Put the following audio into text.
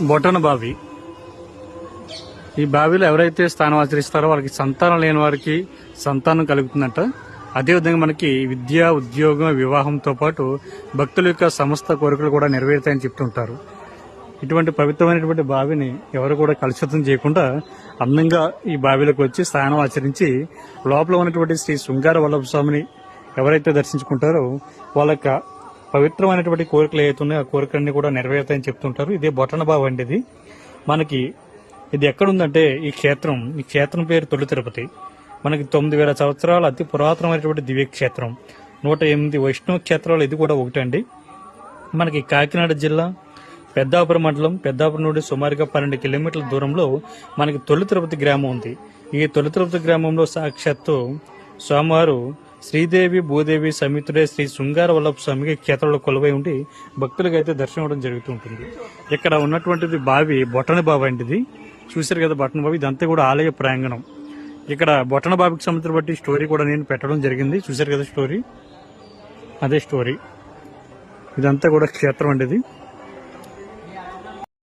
బొటన బావి. ఈ బావిలో ఎవరైతే స్థానం ఆచరిస్తారో వాళ్ళకి సంతానం లేని వారికి సంతానం కలుగుతుందంట. అదేవిధంగా మనకి విద్య ఉద్యోగం వివాహంతో పాటు భక్తుల యొక్క సమస్త కోరికలు కూడా నెరవేరుతాయని చెప్తుంటారు. ఇటువంటి పవిత్రమైనటువంటి బావిని ఎవరు కూడా కలుషితం చేయకుండా అందంగా ఈ బావిలోకి వచ్చి స్నానం ఆచరించి లోపల ఉన్నటువంటి శ్రీ శృంగార వల్లభ స్వామిని ఎవరైతే దర్శించుకుంటారో వాళ్ళ యొక్క పవిత్రమైనటువంటి కోరికలు ఏవైతే ఆ కోరికలన్నీ కూడా నెరవేరుతాయని చెప్తుంటారు. ఇదే బొట్టనబాబు అండి ఇది మనకి ఇది ఎక్కడుందంటే ఈ క్షేత్రం. ఈ క్షేత్రం పేరు తొలి తిరుపతి. మనకి తొమ్మిది వేల సంవత్సరాల అతి పురాతనమైనటువంటి దివ్యక్షేత్రం. నూట ఎనిమిది వైష్ణవ క్షేత్రాలు ఇది కూడా ఒకటండి. మనకి కాకినాడ జిల్లా పెద్దాపురం మండలం పెద్దాపురం నుండి సుమారుగా పన్నెండు కిలోమీటర్ల దూరంలో మనకి తొలి తిరుపతి గ్రామం ఉంది. ఈ తొలి తిరుపతి గ్రామంలో సాక్షాత్తు స్వామివారు శ్రీదేవి భూదేవి సమితుడే శ్రీ శృంగార వల్లభ స్వామికి క్షేత్రంలో కొలువై ఉండి భక్తులకు అయితే దర్శనం ఇవ్వడం జరుగుతూ ఉంటుంది. ఇక్కడ ఉన్నటువంటిది బావి బొటన బావి అండి ఇది చూశారు కదా బొటన బావి? ఇదంతా కూడా ఆలయ ప్రాంగణం. ఇక్కడ బొటన బావికి సంబంధించిన బట్టి స్టోరీ కూడా నేను పెట్టడం జరిగింది. చూశారు కదా స్టోరీ? అదే స్టోరీ. ఇదంతా కూడా క్షేత్రం అండి ఇది